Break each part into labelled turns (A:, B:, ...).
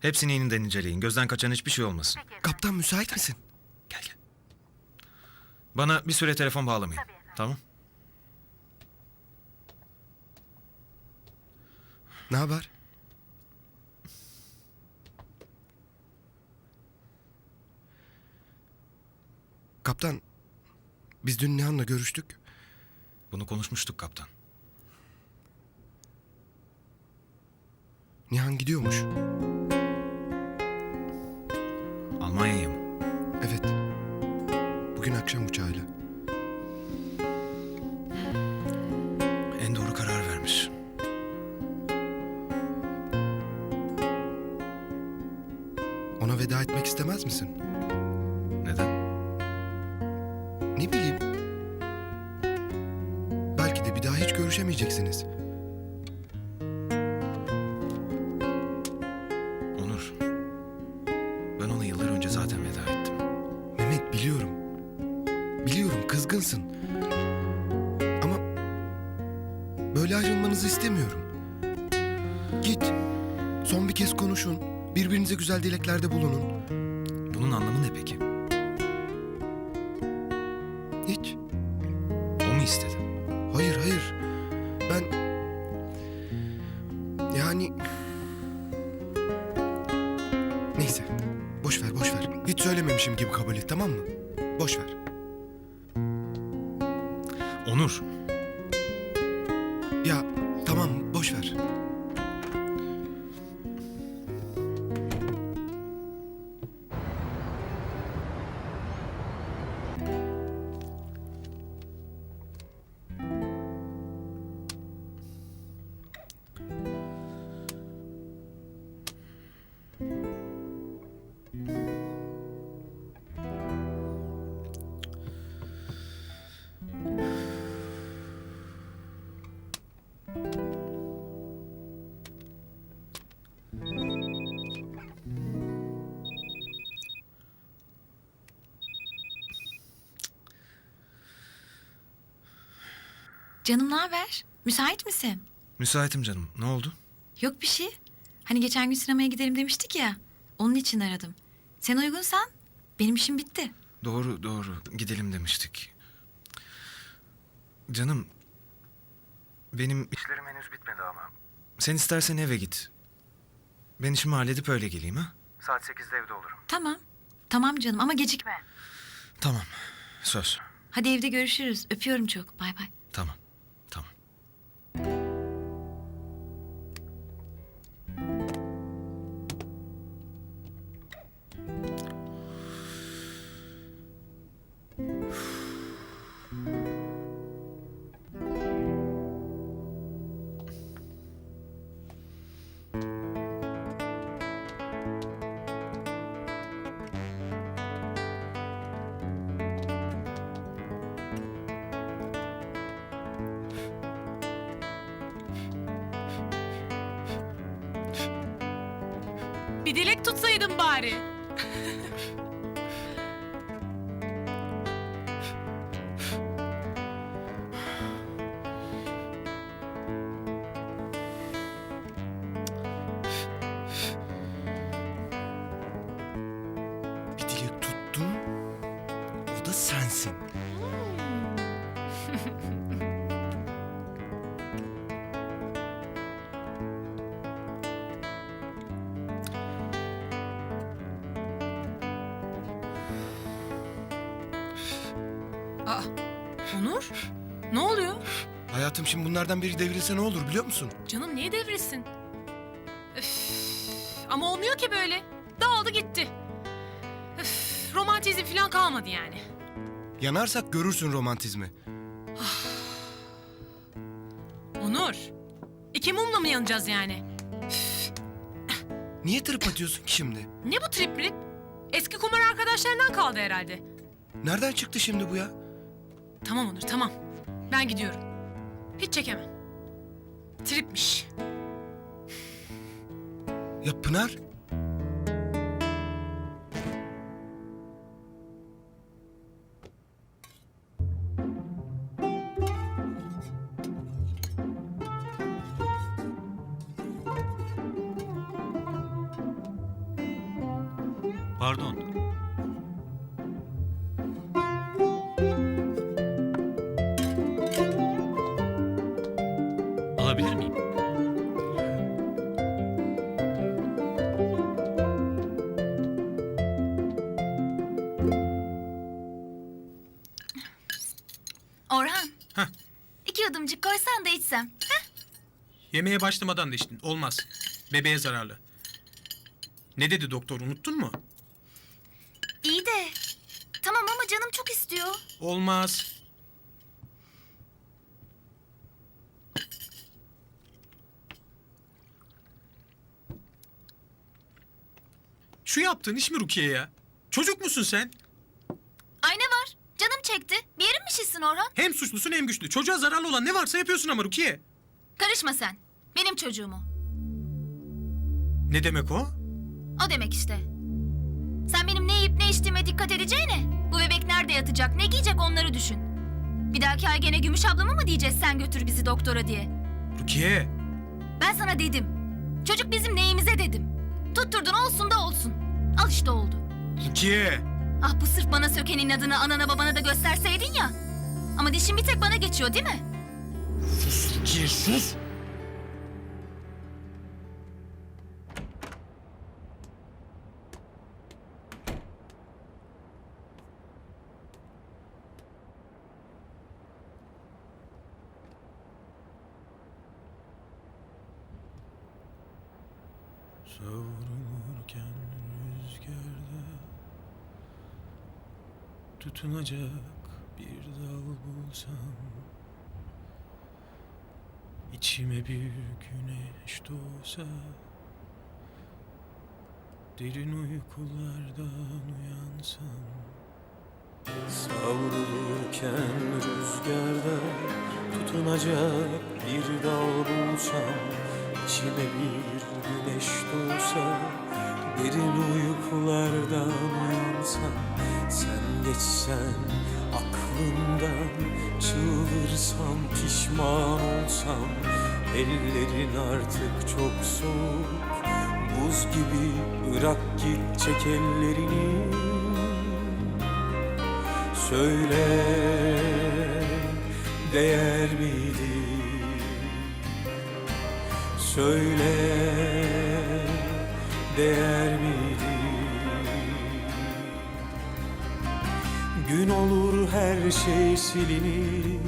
A: Hepsini yeniden inceleyin. Gözden kaçan hiçbir şey olmasın.
B: Kaptan müsait misin?
A: Gel gel. Bana bir süre telefon bağlamayın. Tamam?
B: Ne haber? Kaptan, biz dün Nihan'la görüştük.
A: Bunu konuşmuştuk kaptan.
B: Nihan gidiyormuş.
A: Almanya'ya mı?
B: Evet. Bugün akşam uçağıyla.
A: En doğru karar vermiş.
B: Ona veda etmek istemez misin?
A: Neden?
B: Ne bileyim. Belki de bir daha hiç görüşemeyeceksiniz. Böyle ayrılmanızı istemiyorum. Git. Son bir kez konuşun. Birbirinize güzel dileklerde bulunun.
A: Bunun anlamı ne peki?
B: Hiç.
A: O mu istedi?
B: Hayır hayır. Ben... Yani... Neyse. Boş ver boş ver. Hiç söylememişim gibi kabul et tamam mı? Boş ver.
A: Onur.
C: Canım ne haber? Müsait misin?
A: Müsaitim canım. Ne oldu?
C: Yok bir şey. Hani geçen gün sinemaya gidelim demiştik ya. Onun için aradım. Sen uygunsan benim işim bitti.
A: Doğru doğru. Gidelim demiştik. Canım. Benim işlerim henüz bitmedi ama. Sen istersen eve git. Ben işimi halledip öyle geleyim ha? Saat sekizde evde olurum.
C: Tamam. Tamam canım ama gecikme.
A: Tamam. Söz.
C: Hadi evde görüşürüz. Öpüyorum çok. Bay bay.
A: Tamam.
D: Dilek tutsaydın bari. Aa, Onur? Ne oluyor?
B: Hayatım şimdi bunlardan biri devrilse ne olur biliyor musun?
D: Canım niye devrilsin? Üf, ama olmuyor ki böyle. Dağıldı gitti. Üf, romantizm falan kalmadı yani.
B: Yanarsak görürsün romantizmi.
D: Onur, iki mumla mı yanacağız yani?
B: Niye tırıp atıyorsun ki şimdi?
D: Ne bu trip trip? Eski kumar arkadaşlarından kaldı herhalde.
B: Nereden çıktı şimdi bu ya?
D: Tamam Onur, tamam. Ben gidiyorum. Hiç çekemem. Tripmiş.
B: Ya Pınar?
E: Pardon.
F: Orhan.
G: Heh.
F: İki yudumcuk koysan da içsem.
G: Yemeğe başlamadan da içtin. Olmaz. Bebeğe zararlı. Ne dedi doktor unuttun mu?
F: İyi de. Tamam ama canım çok istiyor.
G: Olmaz. Şu yaptığın iş mi Rukiye ya? Çocuk musun sen?
F: Ay ne var? Canım çekti. Bir yerin mi şişsin Orhan?
G: Hem suçlusun hem güçlü. Çocuğa zararlı olan ne varsa yapıyorsun ama Rukiye.
F: Karışma sen. Benim çocuğum o.
G: Ne demek o?
F: O demek işte. Sen benim ne yiyip ne içtiğime dikkat edeceğine. Bu bebek nerede yatacak, ne giyecek onları düşün. Bir dahaki ay gene Gümüş ablama mı diyeceğiz sen götür bizi doktora diye.
G: Rukiye.
F: Ben sana dedim. Çocuk bizim neyimize dedim. Tutturdun olsun da olsun. Al işte oldu.
G: Rukiye.
F: Ah bu sırf bana sökenin adını anana babana da gösterseydin ya. Ama dişin bir tek bana geçiyor değil mi?
G: Sus Rukiye sus. Savrulurken rüzgarda Tutunacak bir dal bulsam İçime bir güneş doğsa Derin uykulardan uyansam. Savrulurken rüzgarda Tutunacak bir dal bulsam İçime bir güneş doğsa Derin uykulardan uyansam Sen geçsen aklımdan Çığlırsam pişman olsam Ellerin artık çok soğuk Buz gibi bırak git çek ellerini Söyle değer miydi? Söyle değer Gün olur her şey silinir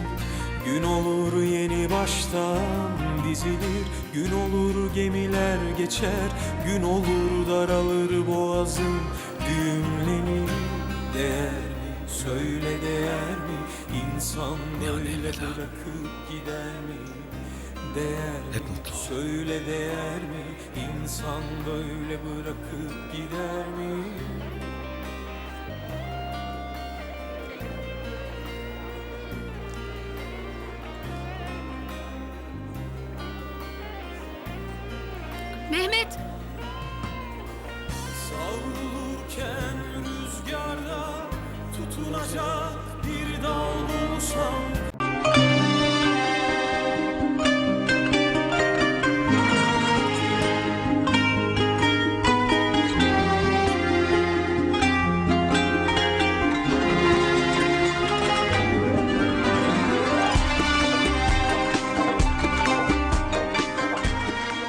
G: Gün olur yeni baştan dizilir Gün olur gemiler geçer Gün olur daralır boğazın düğümlenir Değer mi? Söyle değer mi? İnsan böyle bırakıp gider mi? Değer mi?
A: Hep mutlu ol.
G: Söyle değer mi? İnsan böyle bırakıp gider mi?
D: Mehmet.
G: Savrulurken rüzgarda tutunacak bir dal bulsam